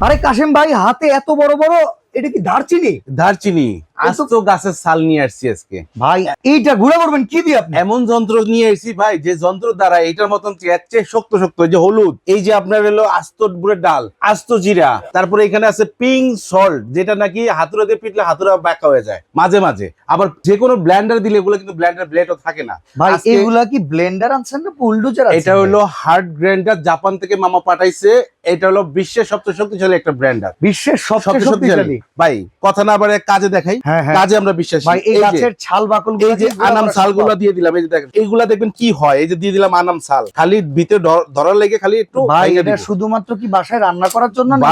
আরে কাশেম ভাই হাতে এত বড় বড় এটা কি দারচিনি? দারচিনি। আস্ত গাছের ছাল নিয়ে আসছি আজকে। ভাই এইটা ঘুরা করবেন কি দিয়ে আপনি? এমন যন্ত্র নিয়ে এসেছি ভাই যে যন্ত্র দ্বারা এইটার মতন চেয়ে শক্ত শক্ত যে হলুদ এই যে আপনার হলো আস্ত ডাল আস্ত জিরা তারপরে এখানে আছে পিঙ্ক সল্ট যেটা নাকি হাতুড়া দিয়ে পিটলে হাতুড়া ব্যাকা হয়ে যায় মাঝে মাঝে। আবার যে কোনো ব্লেন্ডার দিলে এগুলো কিন্তু ব্লেন্ডার ব্লেডও থাকে না। ভাই এগুলা কি ব্লেন্ডার আনছেন না বুলডোজার এটা হলো হার্ড গ্রাইন্ডার জাপান থেকে মামা পাঠাইছে এটা হলো বিশ্বের সবচেয়ে শক্তিশালী একটা ব্র্যান্ডার। বিশ্বের সবচেয়ে শক্তিশালী। ভাই কথা না বারে কাজে দেখাই। কাজে আমরা বিশ্বাসী। ভাই এই গাছের ছাল বাকল এই যে আনাম সালগুলো দিয়ে দিলাম এই যে দেখেন এইগুলা দেখবেন কি হয়? এই যে দিয়ে দিলাম আনাম সাল খালি ভিতরে ধরার লেগে খালি একটু ভাই এটা শুধুমাত্র কি বাসায় রান্না করার জন্য না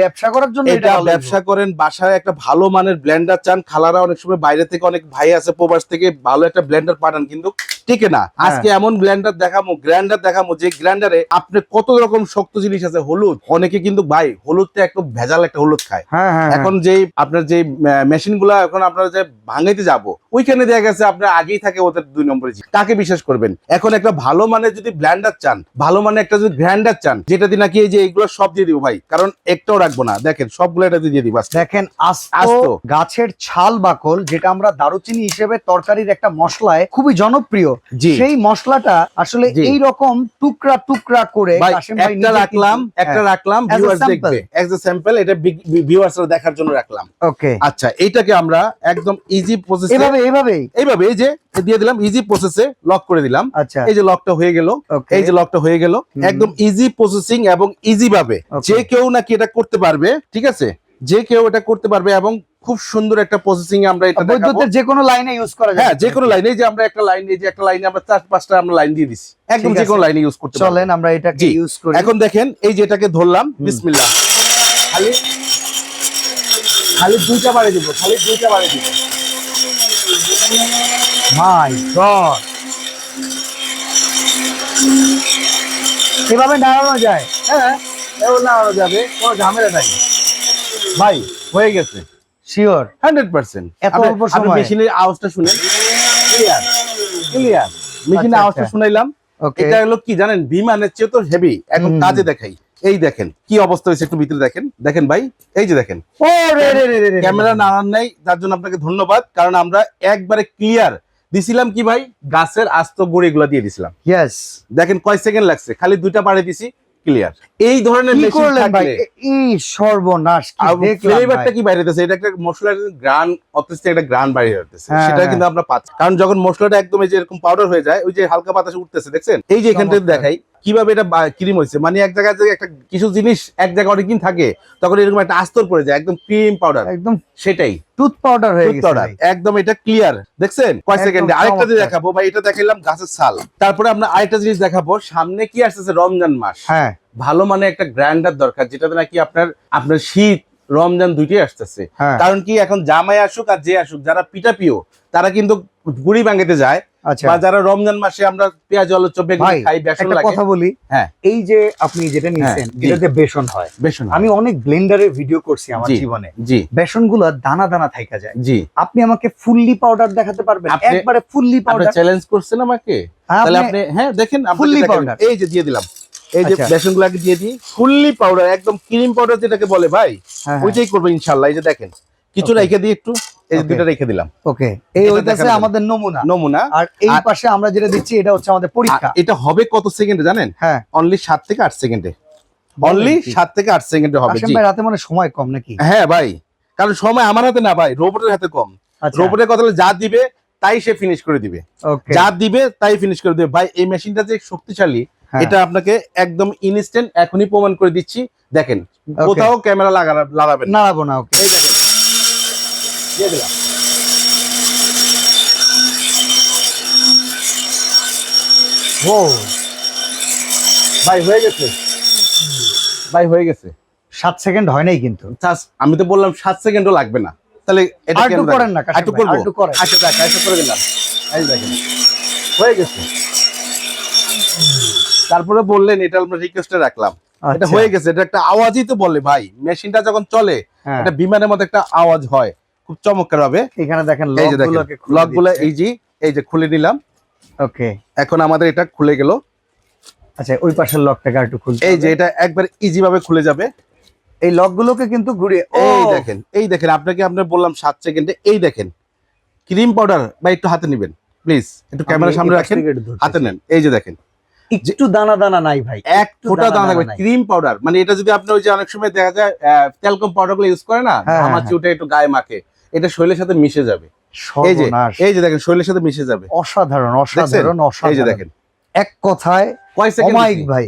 ব্যবসা করার জন্য এটা ব্যবসা করেন বাসায় একটা ভালো মানের ব্লেন্ডার চান। খালারা অনেক সময় বাইরে থেকে অনেক ভাই আছে প্রবাস থেকে ভালো একটা ব্লেন্ডার পাঠান কিন্তু ঠিক না। হ্যাঁ। আজকে এমন ব্লেন্ডার দেখামো গ্রাইন্ডার দেখামো যে গ্রাইন্ডারে আপনি কত রকম শক্ত জিনিস আছে হলুদ। অনেকে কিন্তু ভাই হলুদটা একটু ভেজাল একটা হলুদ খায়। হ্যাঁ হ্যাঁ এখন যেই আপনার যে মেশিনগুলা এখন আপনারা যে ভাঙাইতে যাব ওইখানে দেখা গেছে আপনার আগেই থাকে ওদের দুই নম্বরে জি। কাকে বিশ্বাস করবেন? এখন একটা ভালো মানের যদি ব্ল্যান্ডার চান ভালো মানের একটা যদি গ্রাইন্ডার চান যেটা দিয়ে নাকি এই যে এইগুলো সব দিয়ে দিব ভাই কারণ একটাও রাখব না। দেখেন সবগুলো এটা দিয়ে দিব। দেখেন আস্ত। গাছের ছাল বাকল যেটা আমরা দারুচিনি হিসেবে তরকারির একটা মশলায় খুবই জনপ্রিয়। সেই মশলাটা আসলে। এই রকম টুকরা টুকরা করে ভাই একটা রাখলাম একটা হ্যাঁ, রাখলাম ভিউয়ার্স দেখবে। এজ এ স্যাম্পল এটা ভিউয়ার্সরা দেখার জন্য রাখলাম। ওকে আচ্ছা এইটাকে আমরা একদম ইজি প্রসেসে এভাবে এভাবেই? এইভাবে এই যে দিয়ে দিলাম ইজি প্রসেসে লক করে দিলাম। আচ্ছা। এই যে লকটা হয়ে গেল এই যে লকটা হয়ে গেল একদম ইজি প্রসেসিং এবং ইজি ভাবে। যে কেউ নাকি এটা করতে পারবে ঠিক আছে? যে কেউ এটা করতে পারবে এবং খুব সুন্দর একটা প্রসেসিং আমরা এটা বৈদ্যুতের যে কোনো লাইনে ইউজ করা যায় হ্যাঁ যে কোনো লাইনে যে আমরা একটা লাইন এই যে একটা লাইনে আমরা চার পাঁচটা আমরা লাইন দিয়ে দিছি। একদম যে কোনো লাইনে ইউজ করতে চলেন আমরা এটাকে ইউজ করি। এখন দেখেন এই যে এটাকে ধরলাম বিসমিল্লাহ। খালি খালি দুইটা বাড়ি দিব খালি দুইটা বাড়ি দিব। মাই গড এভাবে নাড়ানো যায়। হ্যাঁ নাড়ানো যাবে কোনো ঝামেলা নাই। ভাই হয়ে গেছে। Sure hundred percent. এত অল্প সময়ে? মেশিনের আওয়াজটা শুনেন। ক্লিয়ার ক্লিয়ার মেশিনের আচ্ছা, আওয়াজটা আচ্ছা। শুনাইলাম। ওকে এটা হলো কি জানেন? বিমানের চেয়ে তো হেভি এখন কাজে দেখাই। এই দেখেন কি অবস্থা হয়েছে একটু ভিতরে দেখেন। দেখেন ভাই এই যে দেখেন। ক্যামেরা নাড়ান নাই তার জন্য আপনাকে ধন্যবাদ কারণ আমরা একবারে ক্লিয়ার দিছিলাম কি ভাই? গাছের আস্ত গুঁড়ি এগুলো দিয়ে দিছিলাম। ইয়েস দেখেন কয় সেকেন্ড লাগছে? খালি দুইটা পাড়ে দিছি ক্লিয়ার এই ধরনের কি এই সর্বনাশ ফ্লেভারটা বাইরে এটা একটা মশলার গ্রান অতিরিক্ত একটা গ্রান বাইরে হতেছে হ্যাঁ, সেটা হ্যাঁ। কিন্তু আমরা পাচ্ছি। কারণ যখন মশলাটা একদম এই যে এরকম পাউডার হয়ে যায় ওই যে হালকা বাতাসে উঠতেছে দেখছেন? এই যে এখান থেকে দেখাই কীভাবে এটা ক্রিম হয়েছে? মানে এক জায়গায় একটা কিছু জিনিস এক জায়গায় অনেকদিন থাকে তখন এরকম একটা আস্তর পড়ে যায় একদম ক্রিম পাউডার। একদম সেটাই। টুথ পাউডার হয়ে গেছে powder, একদম এটা ক্লিয়ার দেখছেন? কয় সেকেন্ডে? আরেকটা দিয়ে দেখাবো ভাই এটা দেখাইলাম গাছের ছাল। তারপরে আমরা আরেকটা জিনিস দেখাবো সামনে কি আসতেছে? রমজান মাস। হ্যাঁ। ভালো মানে একটা গ্রাইন্ডার দরকার যেটাতে নাকি আপনার আপনার শীত রমজান দুইটাই আসতেছে। হ্যাঁ। কারণ কি এখন জামাই আসুক আর যে আসুক যারা পিঠা পিও তারা কিন্তু গুড়ি ভাঙাতে যায় বা যারা রমজান মাসে আমরা পেঁয়াজ আলু চপ খাই বেসন লাগে। কথা বলি। হ্যাঁ। এই যে আপনি যেটা নিছেন এটাতে বেসন হয়। বেসন আমি অনেক ব্লেন্ডারের ভিডিও করছি আমার জীবনে। জি। বেসনগুলো দানা দানা থাইকা যায়। জি। আপনি আমাকে ফুললি পাউডার দেখাতে পারবেন। একবারে ফুললি পাউডার চ্যালেঞ্জ করছেন আমাকে? তাহলে আপনি হ্যাঁ দেখেন দেখাই powder। এই যে দিয়ে দিলাম। এই যে আচ্ছা। বেসন গুলাকে দিয়ে দিই। ফুললি পাউডার একদম ক্রিম পাউডার যেটাকে বলে ভাই ওইটাই করব ইনশাল্লাহ। এই যে দেখেন কিছু. রেখে দিই একটু। এই যে Okay. দুইটা রেখে দিলাম। ওকে এই হইতাছে আমাদের নমুনা। নমুনা। আর এই পাশে আমরা যেটা দিচ্ছি এটা হচ্ছে আমাদের পরীক্ষা। এটা হবে কত সেকেন্ডে জানেন? হ্যাঁ। অনলি সাত থেকে আট সেকেন্ডে। অনলি কি? থেকে আট সেকেন্ডে হবে জি। ভাই রাতে মানে সময় কম নাকি? হ্যাঁ ভাই কারণ সময় আমার হাতে না ভাই রোবটের হাতে কম। আচ্ছা। রোবটের কথা যা দিবে তাই সে ফিনিশ করে দিবে। যা দিবে তাই ফিনিশ করে দিবে। ভাই এই মেশিনটা যে শক্তিশালী হ্যাঁ। এটা আপনাকে একদম ইনস্ট্যান্ট এখনই প্রমাণ করে দিচ্ছি। দেখেন কোথাও ক্যামেরা লাগানো লাগাবেন না। না ওকে এই দেখেন দিয়ে দিলাম। ও ভাই হয়ে গেছে। ভাই হয়ে গেছে। সাত সেকেন্ড হয় নাই কিন্তু। আমি তো বললাম সাত সেকেন্ডও লাগবে না। তাহলে এটা একটু করেন না একটু করব আর একটু করেন। আচ্ছা দেখ আচ্ছা করে দিলাম। এই দেখেন হয়ে গেছে। তারপরে বললেন এটা আমরা রিকোয়েস্টে রাখলাম। এটা আচ্ছা, হয়ে গেছে এটা একটা আওয়াজই তো বলে ভাই। মেশিনটা যখন চলে হ্যাঁ। এটা বিমানের মতো একটা আওয়াজ হয়। খুব চমৎকার হবে এখানে দেখেন লকগুলো এই যে এই যে খুলে নিলাম। ওকে। এখন আমাদের এটা খুলে গেল। আচ্ছা ওই পাশের লকটাকে একটু খুলতে এই যে এটা একবার ইজি ভাবে খুলে যাবে। এই লকগুলোকে কিন্তু ঘুরিয়ে এই দেখেন এই দেখেন আপনাকে আপনার বললাম সাত সেকেন্ডে এই দেখেন। ক্রিম পাউডার বা একটু হাতে নেবেন প্লিজ। একটু ক্যামেরার সামনে রাখেন হাতে নেন এই যে দেখেন। একটু দানা দানা নাই ভাই এক ফোঁটা দানা থাকবে। Cream powder. মানে এটা যদি আপনি ওই যে অনেক সময় দেখা যায় তেলকম পাউডারগুলো ইউজ করে না হ্যাঁ, আমার হ্যাঁ। চুটে একটু গায়ে মাখে। এটা শরীরের সাথে মিশে যাবে। এই যে এই যে দেখেন শরীরের সাথে মিশে যাবে। অসাধারণ অসাধারণ এই যে দেখেন। এক কথায় কয় সেকেন্ড ভাই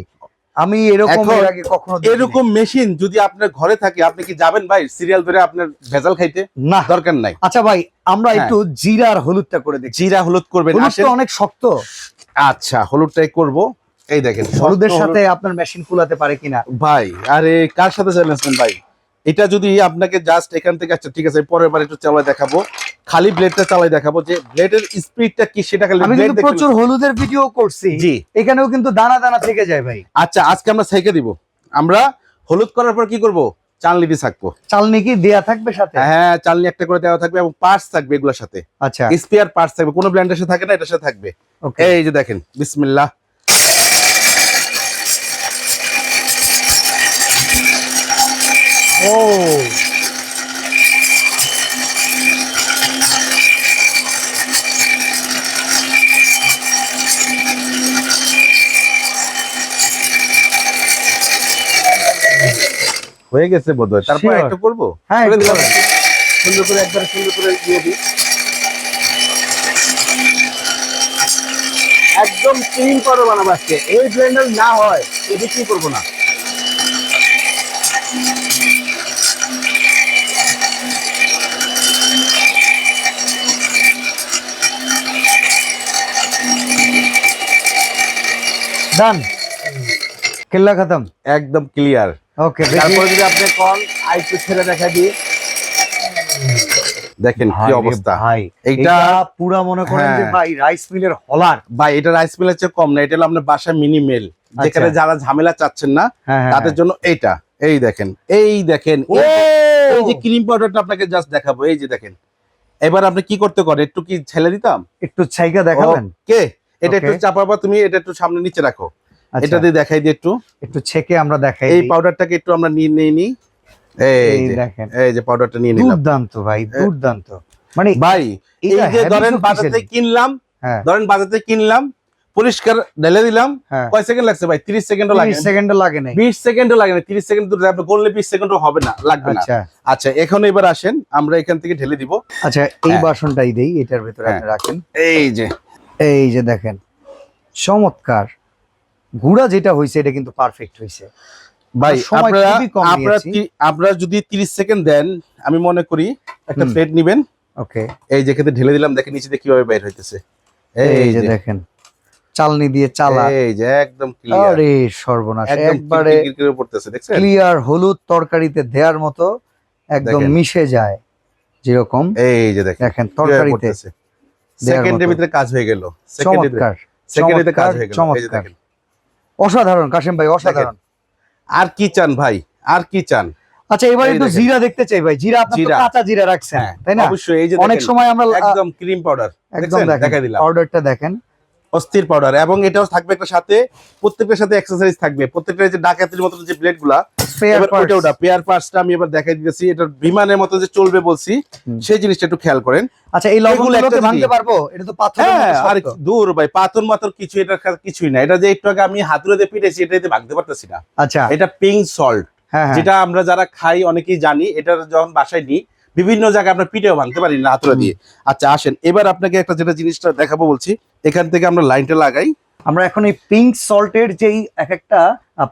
আমি এরকম আগে কখনো এরকম মেশিন যদি আপনার ঘরে থাকে আপনি কি যাবেন ভাই সিরিয়াল ধরে আপনার ভেজাল খাইতে? না। দরকার নাই। আচ্ছা ভাই আমরা হ্যাঁ। একটু জিরার হলুদটা করে দেখি। জিরা হলুদ করবেন। তো অনেক শক্ত। আচ্ছা হলুদটাই করব। এই দেখেন হলুদের সাথে আপনার মেশিন কুলাতে পারে কিনা? ভাই আরে কার সাথে চাইলেন ভাই? এটা যদি আপনাকে জাস্ট এখান থেকে আচ্ছা ঠিক আছে পরের বার একটু চালাই দেখাবো। খালি ব্লেডটা চালাই দেখাবো যে ব্লেডের স্পিডটা কি সেটা খালি আমি কিন্তু প্রচুর হলুদের ভিডিও করছি। জি। এখানেও কিন্তু দানা দানা থেকে যায় ভাই। আচ্ছা আজকে আমরা সাইকে দিব। আমরা হলুদ করার পর কি করব? চালনি দিয়ে থাকব চালনি কি দেয়া থাকবে সাথে? হ্যাঁ চালনি একটা করে দেওয়া থাকবে এবং পার্টস থাকবে এগুলোর সাথে। আচ্ছা। স্পেয়ার পার্টস থাকবে কোনো ব্র্যান্ডের সাথে থাকে না এটার সাথে থাকবে। ওকে এই যে দেখেন বিসমিল্লাহ। ও। হয়ে গেছে বোধহয়। তারপর Sure. একটা করব? হ্যাঁ। সুন্দর করে একবার সুন্দর করে দিয়ে দিই। একদম ক্লিন করো বানাবো আজকে। এই ব্লেন্ডার না হয় এই কি করব না? ডান কেল্লা খতম? একদম ক্লিয়ার ওকে তারপর যদি আপনি কল আইটু ছেড়ে দেখা দিয়ে দেখেন কি অবস্থা। ভাই এটা পুরা মনে করেন যে হ্যাঁ। ভাই রাইস মিলের হলার। ভাই এটা রাইস মিলের চেয়ে কম না এটা হলো আপনার বাসায় মিনি মেল যেখানে। যারা ঝামেলা চাচ্ছেন না হ্যাঁ হ্যাঁ, তাদের জন্য এইটা। এই দেখেন এই দেখেন এই যে ক্রিম পাউডারটা আপনাকে জাস্ট দেখাবো এই যে দেখেন। এবার আপনি কি করতে করেন? একটু কি ছেলে দিতাম? একটু ছাইকা দেখাবেন? কে এটা একটু Okay. চাপাবা তুমি এটা একটু সামনে নিচে রাখো। আচ্ছা। এটা দিয়ে দেখাই দিই একটু। একটু ছেকে আমরা দেখাই এই পাউডারটাকে একটু আমরা নিয়ে নিয়ে নিই। এই দেখেন। এই যে পাউডারটা নিয়ে নিলাম। দুর্দান্ত ভাই দুর্দান্ত। মানে ভাই এই যে ধরেন বাজার কিনলাম হ্যাঁ। ধরেন বাজার কিনলাম পরিষ্কার ঢেলে দিলাম হ্যাঁ। কয় সেকেন্ড লাগছে ভাই? 30 সেকেন্ডও লাগে 30 সেকেন্ডও লাগে নাই। 20 সেকেন্ডও লাগে না। 30 সেকেন্ড দূরে আপনি করলে 20 সেকেন্ডও হবে না লাগবে না। আচ্ছা। আচ্ছা এখন এবার আসেন আমরা এখান থেকে ঢেলে দিব। আচ্ছা এই হ্যাঁ। বাসনটাই দেই এটার ভেতরে। আপনি রাখেন। এই যে এই যে দেখেন চমৎকার। গুড়া যেটা হয়েছে এটা কিন্তু পারফেক্ট হয়েছে ভাই আপনারা আপনারা আপনারা যদি 30 সেকেন্ড দেন আমি মনে করি একটা প্লেট নেবেন। ওকে। এই যে ঢেলে দিলাম দেখেন নিচে কীভাবে বের হইতেছে। এই যে দেখেন চালনি দিয়ে চালা। এই যে একদম ক্লিয়ার আরে সর্বনাশ একবারে পড়তেছে দেখছেন? ক্লিয়ার হলুদ তরকারিতে দেওয়ার মতো একদম মিশে যায় যেরকম এই যে দেখেন তরকারিতে। সেকেন্ডের ভিতরে কাজ হয়ে গেল। চমৎকার সেকেন্ডের কাজ হয়ে গেল। চমৎকার। অসাধারণ কাশেম ভাই অসাধারণ। আর কি চান ভাই? আর কি চান? আচ্ছা এবার একটু জিরা দেখতে চাই ভাই। জিরা আপনি। কাঁচা জিরা রাখছেন হ্যাঁ তাই না? অবশ্যই। এই যে অনেক সময় আমরা একদম ক্রিম পাউডার একদম দেখাই দিলাম। অর্ডারটা দেখেন। অস্থির পাউডার এবং এটাও থাকবে একটা সাথে প্রত্যেকটার সাথে এক্সারসাইজ থাকবে। প্রত্যেকটা যে ডাকাতির মতো যে প্লেটগুলা। ওটা পেয়ার পার্টসটা আমি এবার দেখাই দিতেছি। এটা বিমানের মতো যে চলবে বলছি সেই জিনিসটা একটু খেয়াল করেন। আচ্ছা এই একটা ভাঙতে পারব? এটা তো পাথর হ্যাঁ আর দূর ভাই পাথর মাথর কিছু এটা কিছুই না। এটা যে একটু আগে আমি হাতুড়ে দিয়ে পিটেছি ভাঙতে পারতেছি না। আচ্ছা। এটা পিঙ্ক সল্ট হ্যাঁ হ্যাঁ। যেটা আমরা যারা খাই অনেকেই জানি এটা যখন বাসায় নিই বিভিন্ন জায়গায় আমরা পিঠেও ভাঙতে পারি না হাতুড়ে দিয়ে। আচ্ছা আসেন। এবার আপনাকে একটা যেটা জিনিসটা দেখাবো বলছি এখান থেকে আমরা লাইনটা লাগাই। আমরা এখন এই পিঙ্ক সল্টের যেই এক একটা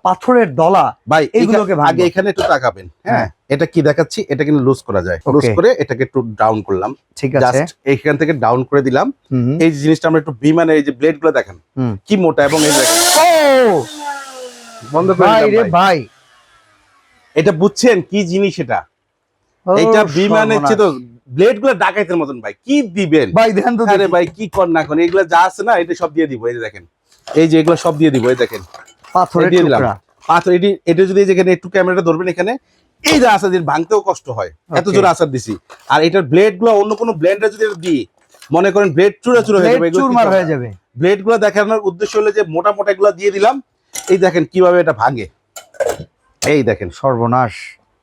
পাথরের দলা ভাই এইগুলোকে। আগে এখানে একটু তাকাবেন হ্যাঁ? হ্যাঁ। এটা কি দেখাচ্ছি? এটা কিন্তু লুজ করা যায়। লুজ করে এটাকে একটু ডাউন করলাম। ঠিক আছে। এইখান থেকে ডাউন করে দিলাম। এই জিনিসটা আমরা একটু বিমানের এই যে ব্লেডগুলো দেখেন। কি মোটা এবং এই দেখেন ও! বন্ধ করে ভাই রে ভাই। ভাই। এটা বুঝছেন কি জিনিস এটা? এটা বিমানের চেয়ে তো ব্লেডগুলো ডাকাইতের মতন ভাই কি দিবেন? ভাই ধ্যান তো আরে ভাই কি কর না এগুলো যা আছে না এটা সব দিয়ে দিব এই দেখেন। এই যে এগুলো সব দিয়ে দিব এই দেখেন। পাথরের দিয়ে দিলাম। পাথর এটি এটা যদি এখানে একটু ক্যামেরাটা ধরবেন এখানে এই যে আসার দিন ভাঙতেও কষ্ট হয় এত. জোরে আসার দিছি। আর এটার ব্লেডগুলো অন্য কোনো ব্লেন্ডে যদি দিই মনে করেন ব্লেড চুরা চুরা হয়ে যাবে চুরমার হয়ে যাবে। ব্লেডগুলো দেখানোর উদ্দেশ্য হলো যে মোটা মোটা গুলো দিয়ে দিলাম এই দেখেন কীভাবে এটা ভাঙে। এই দেখেন। সর্বনাশ।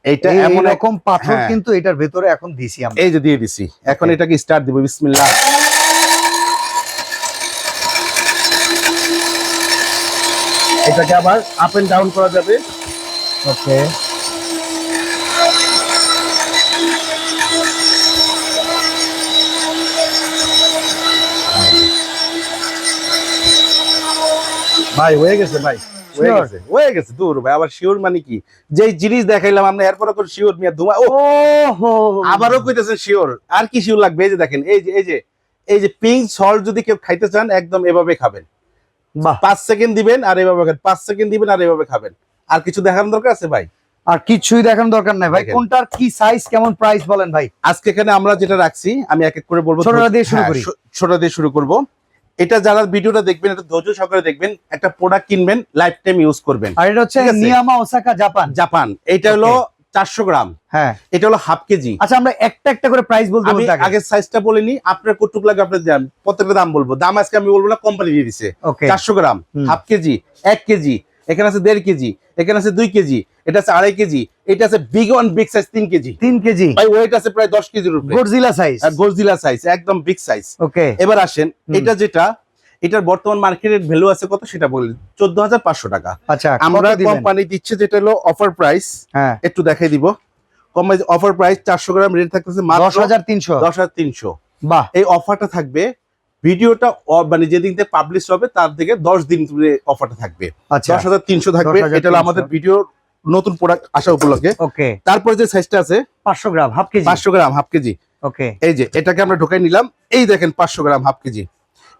এইটা এই এমন রকম পাথর হ্যাঁ। কিন্তু এটার ভেতরে এখন দিছি আমরা। এই যে দিয়ে দিছি। এখন এটাকে স্টার্ট দিব বিসমিল্লাহ। এটাকে আবার আপ এন্ড ডাউন করা যাবে। ওকে। ভাই হয়ে গেছে ভাই। হয়ে গেছে হয়ে গেছে দূর ভাই আবার শিওর মানে কি? যেই জিনিস দেখাইলাম আমরা এরপর কোন শিওর মিয়া ধুমা ও! আবারও কইতেছেন শিওর আর কি শিওর লাগবে? এই যে দেখেন এই যে এই যে এই যে পিঙ্ক সল্ট যদি কেউ খাইতে চান একদম এভাবে খাবেন। পাঁচ সেকেন্ড দিবেন আর এভাবে খাবেন পাঁচ সেকেন্ড দিবেন আর এভাবে খাবেন। আর কিছু দেখানোর দরকার আছে ভাই? আর কিছুই দেখানোর দরকার নাই ভাই কোনটার কি সাইজ কেমন প্রাইস বলেন ভাই? আজকে এখানে আমরা যেটা রাখছি আমি এক এক করে বলব। ছোটটা দিয়ে শুরু হ্যাঁ, করি। ছোটটা দিয়ে শুরু করব। এটা যারা ভিডিওটা দেখবেন এটা ধৈর্য সহকারে দেখবেন একটা প্রোডাক্ট কিনবেন লাইফ টাইম ইউজ করবেন। আর এটা হচ্ছে নিয়ামা ওসাকা জাপান জাপান এটা হলো চারশো গ্রাম। হ্যাঁ। এটা হলো হাফ কেজি আচ্ছা আমরা একটা একটা করে প্রাইস বলতে আমি আগে সাইজটা সাইজটা বলিনি আপনার কটুক লাগে আপনার দাম প্রত্যেকটা দাম বলব? দাম আজকে আমি বলব না কোম্পানি দিয়ে দিছে। চারশো গ্রাম হাফ কেজি এক কেজি এখানে আছে দেড় কেজি এখানে আছে দুই কেজি এটা আছে আড়াই কেজি এটা আছে বিগ ওয়ান বিগ সাইজ তিন কেজি। তিন কেজি। ভাই ওয়েট আছে প্রায় দশ কেজির উপরে। গডজিলা সাইজ গোলজিলা সাইজ একদম বিগ সাইজ ওকে এবার আসেন এটা যেটা এটার বর্তমান মার্কেটের ভ্যালু আছে কত সেটা বলি চোদ্দ হাজার পাঁচশো টাকা। আচ্ছা আমরা কোম্পানি দিচ্ছে যেটা হলো অফার প্রাইস হ্যাঁ। একটু দেখাই দিব। কোম্পানি অফার প্রাইস চারশো গ্রাম রেট থাকতেছে দশ হাজার তিনশো। দশ হাজার তিনশো। বাহ। এই অফারটা থাকবে ভিডিওটা মানে যেদিন থেকে পাবলিশ হবে তার থেকে দশ দিন অফারটা থাকবে। আচ্ছা। দশ হাজার তিনশো থাকবে। 10,300 এটা হলো আমাদের ভিডিও নতুন প্রোডাক্ট আসা উপলক্ষে। ওকে তারপরে যে সাইজটা আছে পাঁচশো গ্রাম হাফ কেজি। পাঁচশো গ্রাম হাফ কেজি। ওকে এই যে এটাকে আমরা ঢোকাই নিলাম। এই দেখেন পাঁচশো গ্রাম হাফ কেজি।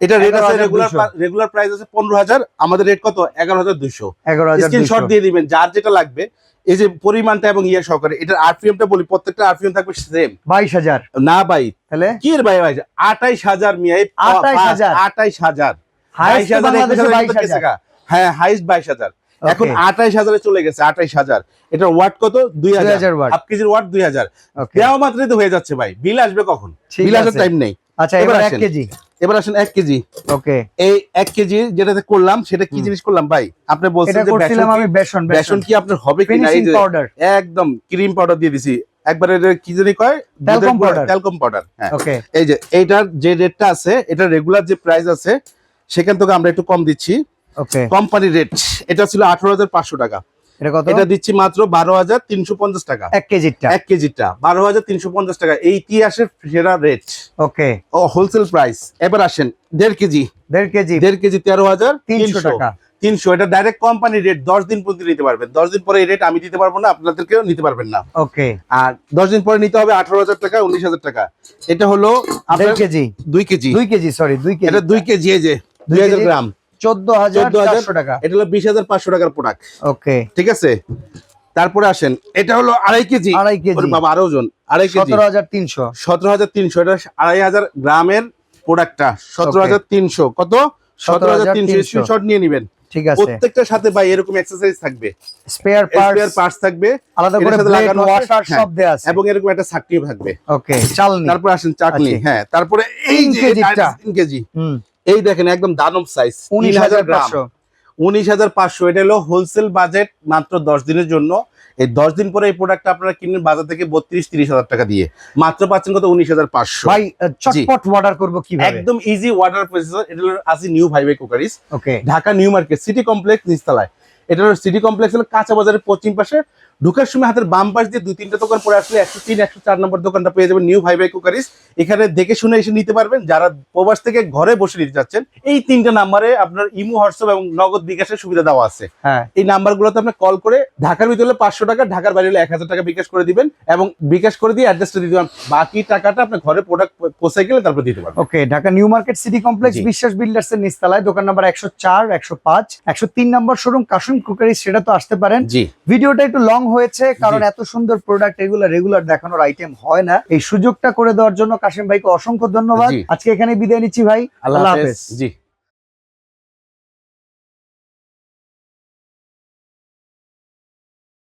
এটা রেট আছে রেগুলার রেগুলার প্রাইস আছে পনেরো হাজার আমাদের রেট কত? এগারো হাজার দুইশো। এগারো স্ক্রিনশট দিয়ে দিবেন যার যেটা লাগবে। এই যে পরিমাণটা এবং ইয়ে সহকারে এটার আরপিএমটা বলি প্রত্যেকটা আরপিএম থাকবে সেম বাইশ হাজার। না ভাই তাহলে? কি এর ভাই ভাই? আঠাইশ হাজার মিয়া 28,000 আঠাইশ হাজার। হাইস্ট বাংলাদেশে বাইশ হাজার। হ্যাঁ হাইস্ট বাইশ হাজার। এখন. আঠাইশ হাজারে চলে গেছে আঠাইশ হাজার। এটার ওয়াট কত? দুই হাজার। 2000 watt। হাফ কেজির ওয়াট দুই হাজার। দেওয়া মাত্রই তো হয়ে যাচ্ছে ভাই। বিল আসবে কখন? বিল আসার টাইম নেই। আচ্ছা এবার এবার এক কেজি। এবার আসেন এক কেজি। ওকে। এই এক কেজি যেটাতে করলাম সেটা কি জিনিস করলাম? ভাই আপনি বলছেন যে করছিলাম আমি বেসন বেসন। কি আপনার হবে কি না পাউডার একদম ক্রিম পাউডার দিয়ে দিছি। একবার এটা কি জানি কয়। ট্যালকম পাউডার হ্যাঁ। ওকে। এই যে এইটার যে রেটটা আছে এটা রেগুলার যে প্রাইস আছে সেখান থেকে আমরা একটু কম দিচ্ছি। ওকে। কোম্পানি রেট এটা ছিল আঠারো হাজার পাঁচশো টাকা। এটা কত? এটা দিচ্ছি মাত্র বারো হাজার তিনশো পঞ্চাশ টাকা। এক কেজিটা এক কেজিটা বারো হাজার তিনশো পঞ্চাশ টাকা। এই ইতিহাসের সেরা রেট। ওকে। ও হোলসেল প্রাইস এবার আসেন দেড় কেজি। দেড় কেজি। দেড় কেজি তেরো হাজার তিনশো টাকা। তিনশো এটা ডাইরেক্ট কোম্পানি রেট দশ দিন পর্যন্ত নিতে পারবেন। দশ দিন পরে এই রেট আমি দিতে পারব না আপনাদেরকেও নিতে পারবেন না। ওকে। আর দশ দিন পরে নিতে হবে আঠারো হাজার টাকা উনিশ হাজার টাকা। এটা হলো আপনার কেজি। দুই কেজি। দুই কেজি সরি দুই কেজি। এটা দুই কেজি এই যে দুই হাজার গ্রাম। চোদ্দ হাজার 14,000 চারশো টাকা। এটা হলো বিশ হাজার পাঁচশো টাকার প্রোডাক্ট ওকে ঠিক আছে? তারপরে আসেন এটা হলো আড়াই কেজি। আড়াই কেজি। বাবা আরও ওজন আড়াই কেজি। সতেরো হাজার তিনশো। সতেরো হাজার তিনশো এটা আড়াই হাজার গ্রামের প্রোডাক্টটা সতেরো হাজার তিনশো কত? সতেরো হাজার তিনশো। 17,300 স্ক্রিনশট নিয়ে নিবেন। ঠিক আছে। প্রত্যেকটার সাথে ভাই এরকম এক্সারসাইজ থাকবে। স্পেয়ার স্পেয়ার পার্টস পার্টস থাকবে। আলাদা করে লাগানো ওয়াশার হ্যাঁ। সব দেয়া আছে। এবং এরকম একটা থাকবে। ওকে চালনি। তারপর আসেন আচ্ছা। হ্যাঁ তারপরে এই যে কেজি। হুম। এই দেখেন একদম দানব সাইজ উনিশ হাজার গ্রাম। উনিশ হাজার পাঁচশো। এটা হলো হোলসেল বাজেট মাত্র দশ দিনের জন্য। এই দশ দিন পরে এই প্রোডাক্টটা আপনারা কিনবেন বাজার থেকে বত্রিশ তিরিশ হাজার টাকা দিয়ে। মাত্র পাচ্ছেন কত? উনিশ হাজার পাঁচশো। ভাই চটপট অর্ডার করব কীভাবে? একদম ইজি ওয়াটার প্রসেসর এটা হলো আসি new vibe cookeries okay Dhaka new market city complex নিচতলায়। এটা হলো সিটি কমপ্লেক্স হলো কাঁচা বাজারের পশ্চিম পাশে। ঢুকার সময় হাতের বাম পাশ দিয়ে দুই তিনটা দোকান পরে আসলে একশো তিন একশো চার নম্বর দোকানটা পেয়ে যাবেন নিউ ভাই ভাই কুকারিস এখানে দেখে শুনে এসে নিতে পারবেন। যারা প্রবাস থেকে ঘরে বসে নিতে চাচ্ছেন এই তিনটা নাম্বারে আপনার ইমো হোয়াটসঅ্যাপ এবং নগদ বিকাশের সুবিধা দেওয়া আছে। হ্যাঁ। এই নাম্বারগুলোতে আপনি কল করে ঢাকার ভিতরে পাঁচশো টাকা ঢাকার বাইরে হলে এক হাজার টাকা বিকাশ করে দিবেন এবং বিকাশ করে দিয়ে অ্যাড্রেসটা দিয়ে দিবেন। বাকি টাকাটা আপনার ঘরে প্রোডাক্ট পৌঁছে গেলে তারপর দিতে পারবেন। Okay Dhaka new market city complex Biswas builders এর নিচতলায় দোকান নাম্বার একশো চার একশো পাঁচ একশো তিন নম্বর শোরুম কাশুন কুকারি সেটা তো আসতে পারেন। জি। ভিডিওটা একটু লং হয়েছে কারণ এত সুন্দর প্রোডাক্ট এগুলো রেগুলার দেখানোর আইটেম হয় না। এই সুযোগটা করে দেওয়ার জন্য কাশিম ভাইকে অসংখ্য ধন্যবাদ। আজকে এখানে বিদায় নিচ্ছি ভাই। আল্লাহ হাফেজ। জি।